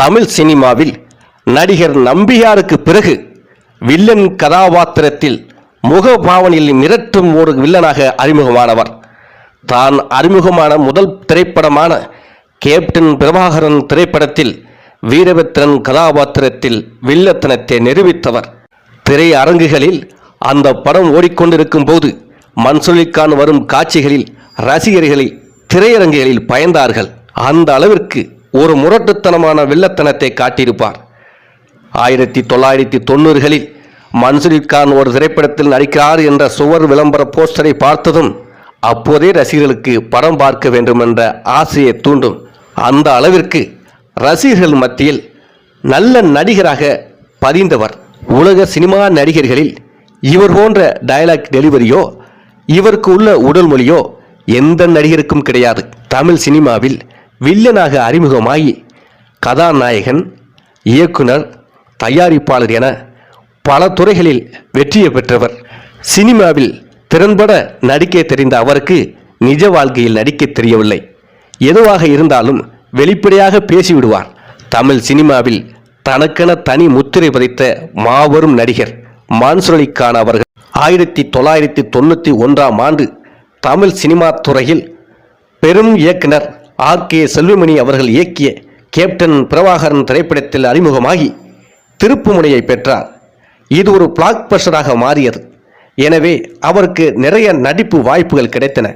தமிழ் சினிமாவில் நடிகர் நம்பியாருக்கு பிறகு வில்லன் கதாபாத்திரத்தில் முகபாவனில் மிரட்டும் ஒரு வில்லனாக அறிமுகமானவர். தான் அறிமுகமான முதல் திரைப்படமான கேப்டன் பிரபாகரன் திரைப்படத்தில் வீரபத்திரன் கதாபாத்திரத்தில் வில்லத்தனத்தை நிரூபித்தவர். திரையரங்குகளில் அந்த படம் ஓடிக்கொண்டிருக்கும் போது மன்சூலிக்கான் வரும் காட்சிகளில் ரசிகர்களை திரையரங்குகளில் பயந்தார்கள். அந்த அளவிற்கு ஒரு முரட்டுத்தனமான வில்லத்தனத்தை காட்டியிருப்பார். ஆயிரத்தி தொள்ளாயிரத்தி தொண்ணூறுகளில் மன்சூர் கான் ஒரு திரைப்படத்தில் நடிக்கிறார் என்ற சுவர் விளம்பர போஸ்டரை பார்த்ததும் அப்போதே ரசிகர்களுக்கு படம் பார்க்க வேண்டும் என்ற ஆசையை தூண்டும். அந்த அளவிற்கு ரசிகர்கள் மத்தியில் நல்ல நடிகராக பதிந்தவர் உலக சினிமா நடிகர்களில் இவர் போன்ற டயலாக் டெலிவரியோ இவருக்கு உள்ள உடல் மொழியோ எந்த நடிகருக்கும் கிடையாது. தமிழ் சினிமாவில் வில்லனாக அறிமுகமாகி கதாநாயகன் இயக்குனர் தயாரிப்பாளர் என பல துறைகளில் வெற்றியை பெற்றவர். சினிமாவில் திறன்பட நடிக்க தெரிந்த அவருக்கு நிஜ வாழ்க்கையில் நடிக்க தெரியவில்லை. எதுவாக இருந்தாலும் வெளிப்படையாக பேசிவிடுவார். தமிழ் சினிமாவில் தனக்கென தனி முத்திரை பதித்த மாபெரும் நடிகர் மான்சுரலிக்கான அவர்கள் ஆயிரத்தி தொள்ளாயிரத்தி தொண்ணூற்றி ஒன்றாம் ஆண்டு தமிழ் சினிமா துறையில் பெரும் இயக்குனர் ஆர் கே செல்வமணி அவர்கள் இயக்கிய கேப்டன் பிரபாகரன் திரைப்படத்தில் அறிமுகமாகி திருப்புமுனையை பெற்றார். இது ஒரு பிளாக் பஸ்டராக மாறியது. எனவே அவருக்கு நிறைய நடிப்பு வாய்ப்புகள் கிடைத்தன.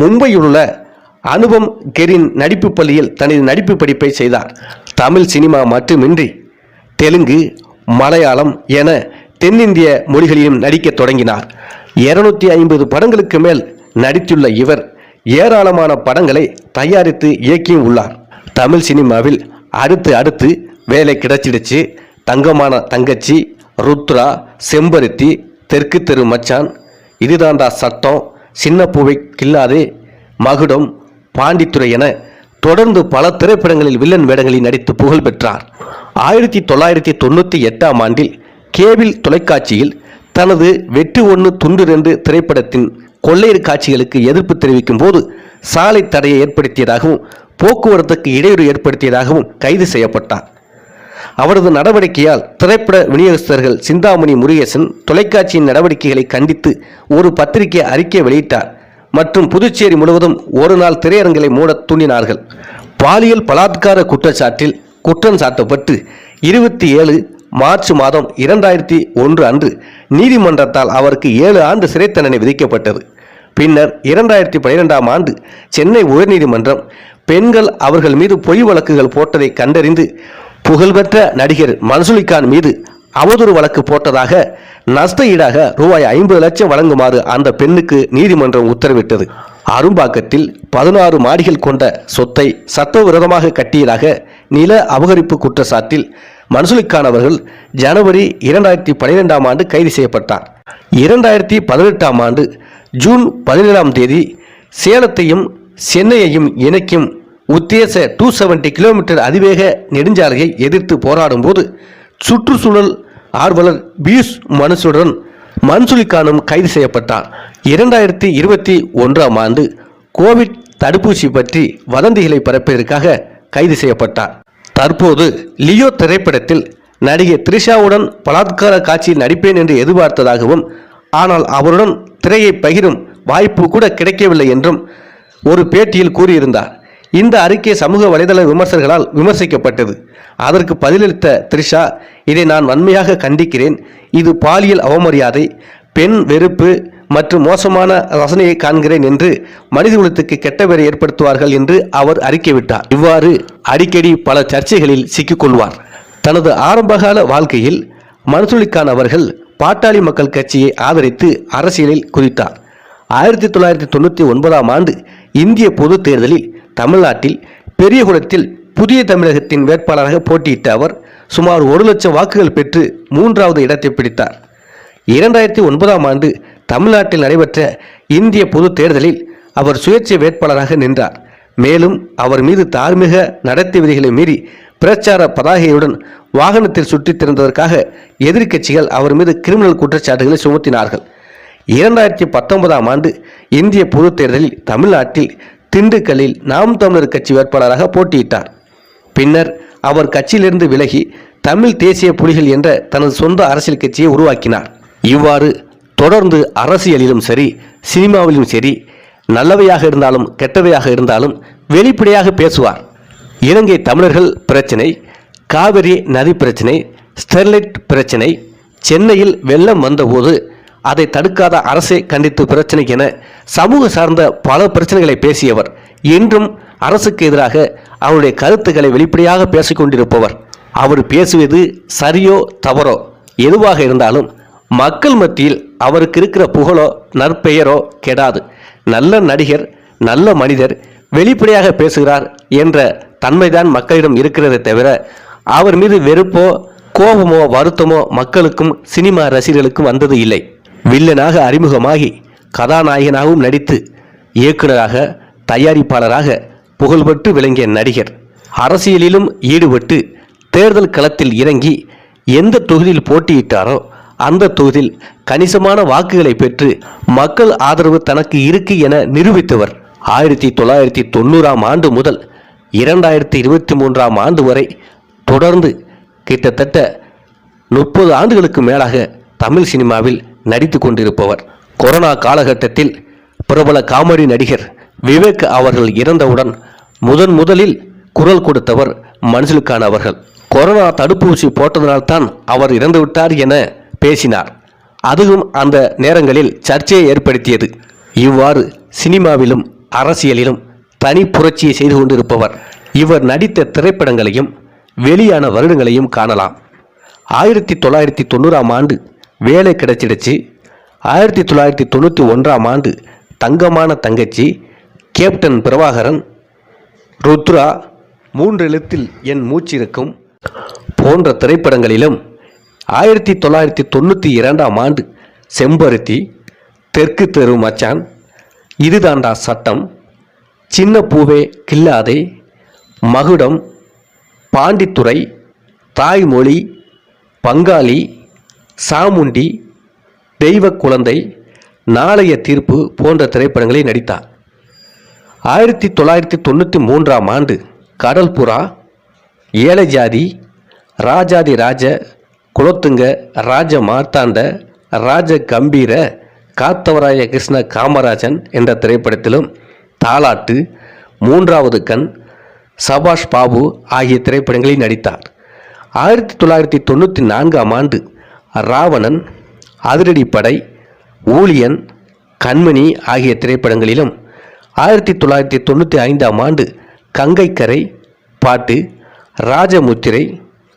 மும்பையில் உள்ள அனுபம் கெரின் நடிப்பு பள்ளியில் தனது நடிப்பு படிப்பை செய்தார். தமிழ் சினிமா மட்டுமின்றி தெலுங்கு மலையாளம் என தென்னிந்திய மொழிகளிலும் நடிக்கத் தொடங்கினார். இருநூத்தி ஐம்பது படங்களுக்கு மேல் நடித்துள்ள இவர் ஏராளமான படங்களை தயாரித்து இயக்கியும் உள்ளார். தமிழ் சினிமாவில் அடுத்து அடுத்து வேலை கிடைச்சிடுச்சு. தங்கமான தங்கச்சி ருத்ரா செம்பருத்தி தெற்கு தெரு மச்சான் இதுதாண்டா சட்டம் சின்ன பூவை கில்லாதே மகுடம் பாண்டித்துறை என தொடர்ந்து பல திரைப்படங்களில் வில்லன் வேடங்களில் நடித்து புகழ் பெற்றார். ஆயிரத்தி தொள்ளாயிரத்தி தொண்ணூற்றி எட்டாம் ஆண்டில் கேபிள் தொலைக்காட்சியில் தனது வெற்றி ஒன்று துண்டு ரெண்டு திரைப்படத்தின் கொள்ளையர் காட்சிகளுக்கு எதிர்ப்பு தெரிவிக்கும் போது சாலை தடையை ஏற்படுத்தியதாகவும் போக்குவரத்துக்கு இடையூறு ஏற்படுத்தியதாகவும் கைது செய்யப்பட்டார். அவரது நடவடிக்கையால் திரைப்பட விநியோகஸ்தர்கள் சிந்தாமணி முருகேசன் தொலைக்காட்சியின் நடவடிக்கைகளை கண்டித்து ஒரு பத்திரிகை அறிக்கை வெளியிட்டார். மற்றும் புதுச்சேரி முழுவதும் ஒரு நாள் திரையரங்களை மூட தூண்டினார்கள். பாலியல் பலாத்கார குற்றச்சாட்டில் குற்றம் சாட்டப்பட்டு இருபத்தி ஏழு மார்ச் மாதம் இரண்டாயிரத்தி ஒன்று அன்று நீதிமன்றத்தால் அவருக்கு ஏழு ஆண்டு சிறை தண்டனை விதிக்கப்பட்டது. பின்னர் இரண்டாயிரத்தி பனிரெண்டாம் ஆண்டு சென்னை உயர்நீதிமன்றம் பெண்கள் அவர்கள் மீது பொய் வழக்குகள் போட்டதை கண்டறிந்து புகழ்பெற்ற நடிகர் மன்சுலிகான் மீது அவதூறு வழக்கு போட்டதாக நஷ்ட ஈடாக ரூபாய் ஐம்பது லட்சம் வழங்குமாறு அந்த பெண்ணுக்கு நீதிமன்றம் உத்தரவிட்டது. அரும்பாக்கத்தில் பதினாறு மாடிகள் கொண்ட சொத்தை சட்டவிரோதமாக கட்டியதாக நில அபகரிப்பு குற்றச்சாட்டில் மன்சூலிகான் அவர்கள் ஜனவரி இரண்டாயிரத்தி பனிரெண்டாம் ஆண்டு கைது செய்யப்பட்டார். இரண்டாயிரத்தி பதினெட்டாம் ஆண்டு ஜூன் பதினேழாம் தேதி சேலத்தையும் சென்னையையும் இணைக்கும் உத்தேச டூ செவன்டி கிலோமீட்டர் அதிவேக நெடுஞ்சாலையை எதிர்த்து போராடும் போது சுற்றுச்சூழல் ஆர்வலர் பியூஷ் மனுசுடன் மன்சுலிகானும் கைது செய்யப்பட்டார். இரண்டாயிரத்தி இருபத்தி ஒன்றாம் ஆண்டு கோவிட் தடுப்பூசி பற்றி வதந்திகளை பரப்பியதற்காக கைது செய்யப்பட்டார். தற்போது லியோ திரைப்படத்தில் நடிகை த்ரிஷாவுடன் பலாத்கார காட்சியில் நடிப்பேன் என்று எதிர்பார்த்ததாகவும் ஆனால் அவருடன் திரையை பகிரும் வாய்ப்பு கூட கிடைக்கவில்லை என்றும் ஒரு பேட்டியில் கூறியிருந்தார். இந்த அறிக்கை சமூக வலைதள விமர்சகர்களால் விமர்சிக்கப்பட்டது. அதற்கு பதிலளித்த த்ரிஷா இதை நான் வன்மையாக கண்டிக்கிறேன். இது பாலியல் அவமரியாதை பெண் வெறுப்பு மற்றும் மோசமான ரசனையை காண்கிறேன் என்று மனித குலத்துக்கு கெட்ட பெயரை ஏற்படுத்துவார்கள் என்று அவர் அறிக்கை விட்டார். இவ்வாறு அடிக்கடி பல சர்ச்சைகளில் சிக்கிக்கொள்வார். தனது ஆரம்பகால வாழ்க்கையில் மன்சூலிகான் அவர்கள் பாட்டாளி மக்கள் கட்சியை ஆதரித்து அரசியலில் குதித்தார். ஆயிரத்தி தொள்ளாயிரத்தி தொண்ணூற்றி ஒன்பதாம் ஆண்டு இந்திய பொது தேர்தலில் தமிழ்நாட்டில் பெரியகுளத்தில் புதிய தமிழகத்தின் வேட்பாளராக போட்டியிட்ட அவர் சுமார் ஒரு லட்சம் வாக்குகள் பெற்று மூன்றாவது இடத்தை பிடித்தார். இரண்டாயிரத்தி ஒன்பதாம் ஆண்டு தமிழ்நாட்டில் நடைபெற்ற இந்திய பொது தேர்தலில் அவர் சுயேட்சை வேட்பாளராக நின்றார். மேலும் அவர் மீது தார்மீக நடத்தை விதிகளை மீறி பிரச்சார பதாகையுடன் வாகனத்தில் சுற்றித் திறந்ததற்காக எதிர்க்கட்சிகள் அவர் மீது கிரிமினல் குற்றச்சாட்டுகளை சுமத்தினார்கள். இரண்டாயிரத்தி பத்தொன்பதாம் ஆண்டு இந்திய பொதுத் தேர்தலில் தமிழ்நாட்டில் திண்டுக்கல்லில் நாம் தமிழர் கட்சி வேட்பாளராக போட்டியிட்டார். பின்னர் அவர் கட்சியிலிருந்து விலகி தமிழ் தேசிய புலிகள் என்ற தனது சொந்த அரசியல் கட்சியை உருவாக்கினார். இவ்வாறு தொடர்ந்து அரசியலிலும் சரி சினிமாவிலும் சரி நல்லவையாக இருந்தாலும் கெட்டவையாக இருந்தாலும் வெளிப்படையாக பேசுவார். இலங்கை தமிழர்கள் பிரச்சினை காவிரி நதி பிரச்சினை ஸ்டெர்லைட் பிரச்சினை சென்னையில் வெள்ளம் வந்தபோது அதை தடுக்காத அரசை கண்டித்து பிரச்சனை என சமூக சார்ந்த பல பிரச்சனைகளை பேசியவர். இன்றும் அரசுக்கு எதிராக அவருடைய கருத்துக்களை வெளிப்படையாக பேசிக்கொண்டிருப்பவர் அவர் பேசுவது சரியோ தவறோ எதுவாக இருந்தாலும் மக்கள் மத்தியில் அவருக்கு இருக்கிற புகழோ நற்பெயரோ கெடாது. நல்ல நடிகர் நல்ல மனிதர் வெளிப்படையாக பேசுகிறார் என்ற தன்மைதான் மக்களிடம் இருக்கிறதே தவிர அவர் மீது வெறுப்போ கோபமோ வருத்தமோ மக்களுக்கும் சினிமா ரசிகர்களுக்கும் வந்தது இல்லை. வில்லனாக அறிமுகமாகி கதாநாயகனாகவும் நடித்து இயக்குநராக தயாரிப்பாளராக புகழ்பெற்று விளங்கிய நடிகர். அரசியலிலும் ஈடுபட்டு தேர்தல் களத்தில் இறங்கி எந்த தொகுதியில் போட்டியிட்டாரோ அந்த தொகுதியில் கணிசமான வாக்குகளை பெற்று மக்கள் ஆதரவு தனக்கு இருக்கு என நிரூபித்தவர். ஆயிரத்தி தொள்ளாயிரத்தி தொண்ணூறாம் ஆண்டு முதல் இரண்டாயிரத்தி இருபத்தி மூன்றாம் ஆண்டு வரை தொடர்ந்து கிட்டத்தட்ட முப்பது ஆண்டுகளுக்கு மேலாக தமிழ் சினிமாவில் நடித்து கொண்டிருப்பவர். கொரோனா காலகட்டத்தில் பிரபல காமெடி நடிகர் விவேக் அவர்கள் இறந்தவுடன் முதன் முதலில் குரல் கொடுத்தவர் மனசிலுக்கான அவர்கள். கொரோனா தடுப்பூசி போட்டதனால்தான் அவர் இறந்துவிட்டார் என பேசினார். அதுவும் அந்த நேரங்களில் சர்ச்சையை ஏற்படுத்தியது. இவ்வாறு சினிமாவிலும் அரசியலிலும் தனி புரட்சியை செய்து கொண்டிருப்பவர். இவர் நடித்த திரைப்படங்களையும் வெளியான வருடங்களையும் காணலாம். ஆயிரத்தி தொள்ளாயிரத்தி தொண்ணூறாம் ஆண்டு வேலை கிடைச்சிடுச்சு. ஆயிரத்தி தொள்ளாயிரத்தி தொண்ணூற்றி ஒன்றாம் ஆண்டு தங்கமான தங்கச்சி கேப்டன் பிரபாகரன் ருத்ரா மூன்று எழுத்தில் என் மூச்சிருக்கும் போன்ற திரைப்படங்களிலும் ஆயிரத்தி தொள்ளாயிரத்தி தொண்ணூற்றி இரண்டாம் ஆண்டு செம்பருத்தி தெற்கு தெரு மச்சான் இதுதாண்டா சட்டம் சின்ன பூவே கில்லாதே. மகுடம் பாண்டித்துறை தாய்மொழி பங்காளி சாமுண்டி தெய்வ குழந்தை நாளைய தீர்ப்பு போன்ற திரைப்படங்களில் நடித்தார். ஆயிரத்தி தொள்ளாயிரத்தி தொண்ணூற்றி மூன்றாம் ஆண்டு கடல் புறா ஏழை ஜாதி ராஜாதி ராஜ குலத்துங்க ராஜ மார்த்தாண்ட ராஜ கம்பீர காத்தவராய கிருஷ்ண காமராஜன் என்ற திரைப்படத்திலும் தாலாட்டு மூன்றாவது கண் சபாஷ் பாபு ஆகிய திரைப்படங்களில் நடித்தார். ஆயிரத்தி தொள்ளாயிரத்தி தொண்ணூற்றி நான்காம் ஆண்டு ராவணன் அதிரடிப்படை ஊழியன் கண்மணி ஆகிய திரைப்படங்களிலும் ஆயிரத்தி தொள்ளாயிரத்தி தொண்ணூற்றி ஐந்தாம் ஆண்டு கங்கைக்கரை பாட்டு ராஜமுத்திரை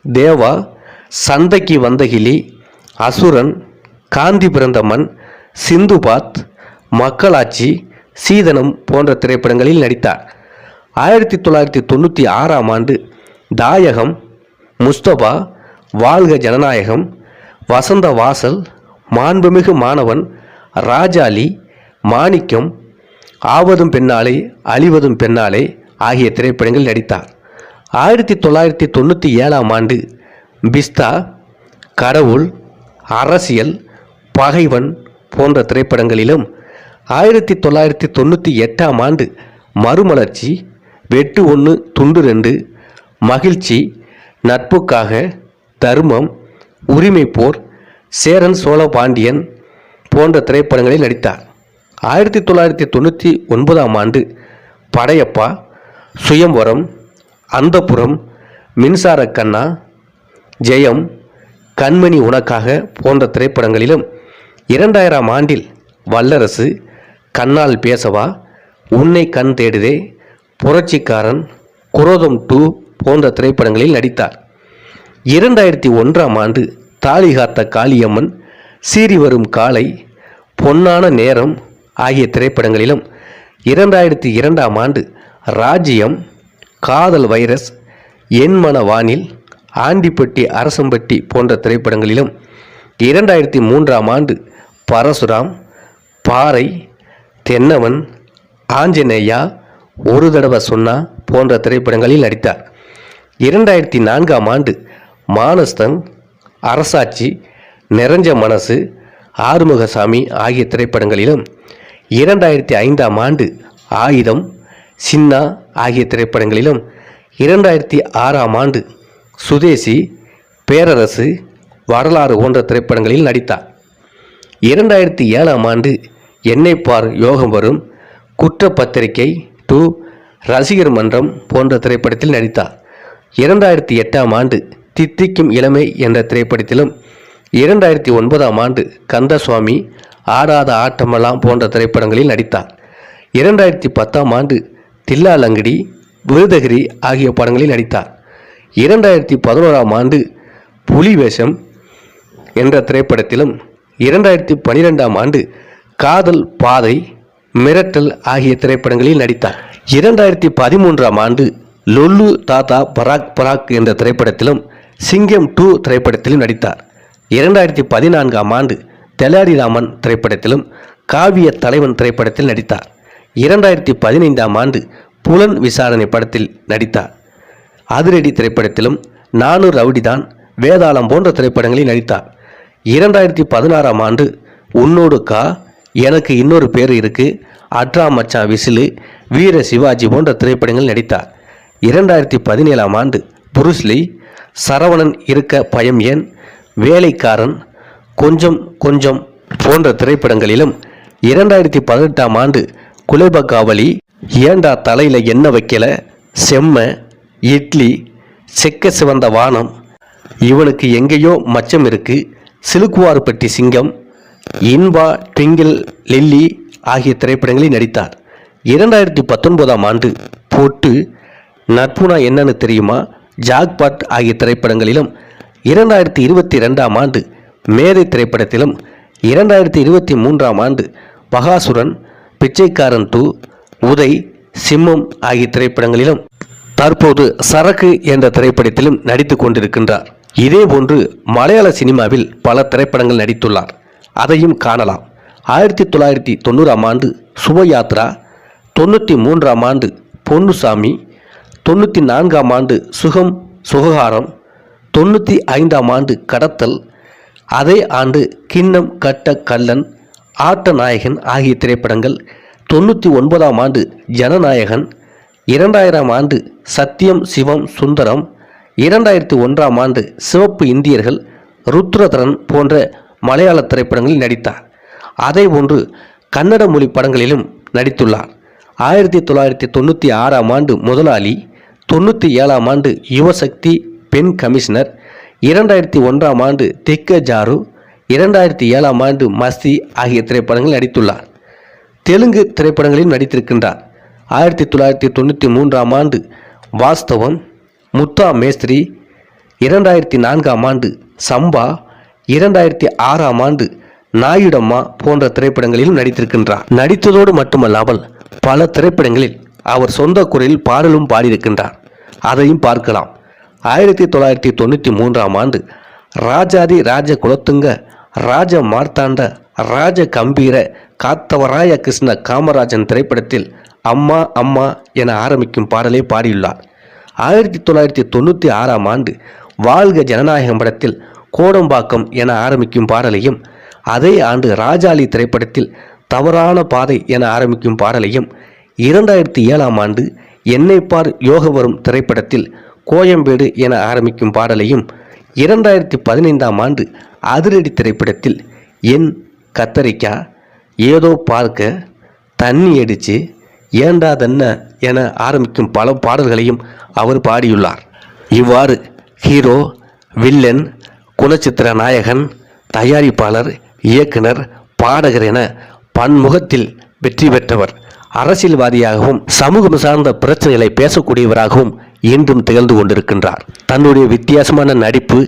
தேவா சந்தைக்கு வந்தகிளி அசுரன் காந்தி பிறந்த மண் சிந்துபாத் மக்களாட்சி சீதனம் போன்ற திரைப்படங்களில் நடித்தார். ஆயிரத்தி தொள்ளாயிரத்தி தொண்ணூற்றி ஆறாம் ஆண்டு தாயகம் முஸ்தபா வாழ்க ஜனநாயகம் வசந்த வாசல் மாண்புமிகு மாணவன் ராஜாளி மாணிக்கம் ஆவதும் பெண்ணாலே அழிவதும் பெண்ணாலே ஆகிய திரைப்படங்களில் நடித்தார். ஆயிரத்தி தொள்ளாயிரத்தி தொண்ணூற்றி ஏழாம் ஆண்டு பிஸ்தா கடவுள் அரசியல் பகைவன் போன்ற திரைப்படங்களிலும் ஆயிரத்தி தொள்ளாயிரத்தி தொண்ணூற்றி எட்டாம் ஆண்டு மறுமலர்ச்சி வெட்டு ஒன்று துண்டு ரெண்டு மகிழ்ச்சி நட்புக்காக தர்மம் உரிமை போர் சேரன் சோழ பாண்டியன் போன்ற திரைப்படங்களில் நடித்தார். ஆயிரத்தி தொள்ளாயிரத்தி தொண்ணூற்றி ஒன்பதாம் ஆண்டு படையப்பா சுயம்வரம் அந்தப்புறம் மின்சார கண்ணா ஜெயம் கண்மணி உனக்காக போன்ற திரைப்படங்களிலும் இரண்டாயிரம் ஆண்டில் வல்லரசு கண்ணால் பேசவா? உன்னை கண் தேடுதே. புரட்சிக்காரன் குரோதம் டூ போன்ற திரைப்படங்களில் நடித்தார். இரண்டாயிரத்தி ஒன்றாம் ஆண்டு தாலி காத்த காளியம்மன் சீறி வரும் காலை பொன்னான நேரம் ஆகிய திரைப்படங்களிலும் இரண்டாயிரத்தி இரண்டாம் ஆண்டு ராஜ்யம் காதல் வைரஸ் என்மன வானில் ஆண்டிப்பட்டி அரசம்பட்டி போன்ற திரைப்படங்களிலும் இரண்டாயிரத்தி மூன்றாம் ஆண்டு பரசுராம் பாறை தென்னவன் ஆஞ்சநேயா ஒரு தடவை சொன்னா போன்ற திரைப்படங்களில் நடித்தார். இரண்டாயிரத்தி நான்காம் ஆண்டு மானஸ்தன் அரசாட்சி நிறைஞ்ச மனசு ஆறுமுகசாமி ஆகிய திரைப்படங்களிலும் இரண்டாயிரத்தி ஐந்தாம் ஆண்டு ஆயுதம் சின்னா ஆகிய திரைப்படங்களிலும் இரண்டாயிரத்தி ஆறாம் ஆண்டு சுதேசி பேரரசு வரலாறு போன்ற திரைப்படங்களில் நடித்தார். இரண்டாயிரத்தி ஏழாம் ஆண்டு என்னை பார் யோகம் வரும். குற்றப்பத்திரிகை டூ ரசிகர் மன்றம் போன்ற திரைப்படத்தில் நடித்தார். இரண்டாயிரத்தி எட்டாம் ஆண்டு தித்திக்கும் இளமை என்ற திரைப்படத்திலும் இரண்டாயிரத்தி ஒன்பதாம் ஆண்டு கந்தசுவாமி ஆடாத ஆட்டமெல்லாம் போன்ற திரைப்படங்களில் நடித்தார். இரண்டாயிரத்தி பத்தாம் ஆண்டு தில்லா லங்கடி விருதகிரி ஆகிய படங்களில் நடித்தார். இரண்டாயிரத்தி பதினோராம் ஆண்டு புலி வேஷம் என்ற திரைப்படத்திலும் இரண்டாயிரத்தி பனிரெண்டாம் ஆண்டு காதல் பாதை மிரட்டல் ஆகிய திரைப்படங்களில் நடித்தார். இரண்டாயிரத்தி பதிமூன்றாம் ஆண்டு லொல்லு தாத்தா பராக் பராக் என்ற திரைப்படத்திலும் சிங்கம் டூ திரைப்படத்திலும் நடித்தார். இரண்டாயிரத்தி பதினான்காம் ஆண்டு தெலாரிராமன் திரைப்படத்திலும் காவிய தலைவன் திரைப்படத்தில் நடித்தார். இரண்டாயிரத்தி பதினைந்தாம் ஆண்டு புலன் விசாரணை படத்தில் நடித்தார். அதிரடி திரைப்படத்திலும் நானு ரவுடிதான் வேதாளம் போன்ற திரைப்படங்களில் நடித்தார். இரண்டாயிரத்தி பதினாறாம் ஆண்டு உன்னோடு கா எனக்கு இன்னொரு பேர் இருக்குது அட்ரா மச்சான் விசிலு வீர சிவாஜி போன்ற திரைப்படங்கள் நடித்தார். இரண்டாயிரத்தி பதினேழாம் ஆண்டு புருஸ்லி சரவணன் இருக்க பயம் ஏன்? வேலைக்காரன் கொஞ்சம் கொஞ்சம் போன்ற திரைப்படங்களிலும் இரண்டாயிரத்தி பதினெட்டாம் ஆண்டு குலேபகாவலி ஏண்டா தலையில் என்ன வைக்கல? செம்ம இட்லி செக்க சிவந்த வானம். இவனுக்கு எங்கேயோ மச்சம் இருக்கு. சிலுக்குவார்பட்டி சிங்கம் இன்பா ட்விங்கிள் லில்லி ஆகிய திரைப்படங்களில் நடித்தார். இரண்டாயிரத்தி பத்தொன்பதாம் ஆண்டு போட்டு நட்புனா என்னன்னு தெரியுமா? ஜாக்பாட் ஆகிய திரைப்படங்களிலும் இரண்டாயிரத்தி இருபத்தி ரெண்டாம் ஆண்டு மேதை திரைப்படத்திலும் இரண்டாயிரத்தி இருபத்தி மூன்றாம் ஆண்டு பகாசுரன் பிச்சைக்காரன் டூ உதய் சிம்மம் ஆகிய திரைப்படங்களிலும் தற்போது சரக்கு என்ற திரைப்படத்திலும் நடித்து கொண்டிருக்கின்றார். இதேபோன்று மலையாள சினிமாவில் பல திரைப்படங்கள் நடித்துள்ளார். அதையும் காணலாம். ஆயிரத்தி தொள்ளாயிரத்தி தொண்ணூறாம் ஆண்டு சுபயாத்ரா தொண்ணூற்றி மூன்றாம் ஆண்டு பொன்னுசாமி தொண்ணூற்றி நான்காம் ஆண்டு சுகம் சுககாரம் தொண்ணூற்றி ஐந்தாம் ஆண்டு கடத்தல் அதே ஆண்டு கிண்ணம் கட்ட கல்லன் ஆட்ட நாயகன் ஆகிய திரைப்படங்கள் தொண்ணூற்றி ஒன்பதாம் ஆண்டு ஜனநாயகன் இரண்டாயிரம் ஆண்டு சத்தியம் சிவம் சுந்தரம் இரண்டாயிரத்தி ஒன்றாம் ஆண்டு சிவப்பு இந்தியர்கள் ருத்ரதரன் போன்ற மலையாள திரைப்படங்களில் நடித்தார். அதே போன்று கன்னட மொழி படங்களிலும் நடித்துள்ளார். ஆயிரத்தி தொள்ளாயிரத்தி தொண்ணூற்றி ஆறாம் ஆண்டு முதலாளி தொண்ணூற்றி ஏழாம் ஆண்டு யுவசக்தி பெண் கமிஷனர் இரண்டாயிரத்தி ஒன்றாம் ஆண்டு தெக்க ஜாரு இரண்டாயிரத்தி ஏழாம் ஆண்டு மஸ்தி ஆகிய திரைப்படங்களில் நடித்துள்ளார். தெலுங்கு திரைப்படங்களிலும் நடித்திருக்கின்றார். ஆயிரத்தி தொள்ளாயிரத்தி தொண்ணூற்றி மூன்றாம் ஆண்டு வாஸ்தவம் முத்தா மேஸ்திரி இரண்டாயிரத்தி நான்காம் ஆண்டு சம்பா இரண்டாயிரத்தி ஆறாம் ஆண்டு நாயுடம்மா போன்ற திரைப்படங்களிலும் நடித்திருக்கின்றார். நடித்ததோடு மட்டுமல்லாமல் பல திரைப்படங்களில் அவர் சொந்த குரலில் பாடலும் பாடியிருக்கின்றார். அதையும் பார்க்கலாம். ஆயிரத்தி தொள்ளாயிரத்தி தொண்ணூற்றி மூன்றாம் ஆண்டு ராஜாதி ராஜ குலத்துங்க ராஜ மார்த்தாண்ட ராஜ கம்பீர காத்தவராய கிருஷ்ண காமராஜன் திரைப்படத்தில் அம்மா அம்மா என ஆரம்பிக்கும் பாடலை பாடியுள்ளார். ஆயிரத்தி தொள்ளாயிரத்தி தொண்ணூற்றி ஆறாம் ஆண்டு வாழ்க ஜனநாயகம் படத்தில் கோடம்பாக்கம் என ஆரம்பிக்கும் பாடலையும் அதே ஆண்டு ராஜாளி திரைப்படத்தில் தவறான பாதை என ஆரம்பிக்கும் பாடலையும் இரண்டாயிரத்தி ஏழாம் ஆண்டு என்னை பார் யோகவரும் திரைப்படத்தில் கோயம்பேடு என ஆரம்பிக்கும் பாடலையும் இரண்டாயிரத்தி பதினைந்தாம் ஆண்டு அதிரடி திரைப்படத்தில் என் கத்தரிக்கா ஏதோ பார்க்க தண்ணி அடித்து ஏண்டா தன்ன என ஆரம்பிக்கும் பல பாடல்களையும் அவர் பாடியுள்ளார். இவ்வாறு ஹீரோ வில்லன் குணச்சித்திர நாயகன் தயாரிப்பாளர் இயக்குனர் பாடகர் என பன்முகத்தில் வெற்றி பெற்றவர். அரசியல்வாதியாகவும் சமூகம் சார்ந்த பிரச்சனைகளை பேசக்கூடியவராகவும் இன்றும் திகழ்ந்து கொண்டிருக்கின்றார். தன்னுடைய வித்தியாசமான நடிப்பு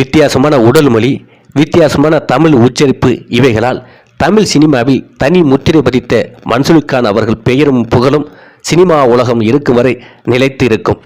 வித்தியாசமான உடல் மொழி வித்தியாசமான தமிழ் உச்சரிப்பு இவைகளால் தமிழ் சினிமாவில் தனி முத்திரை பதித்த மன்சூல்கான் அவர்கள் பெயரும் புகழும் சினிமா உலகம் இருக்கும் வரை நிலைத்து இருக்கும்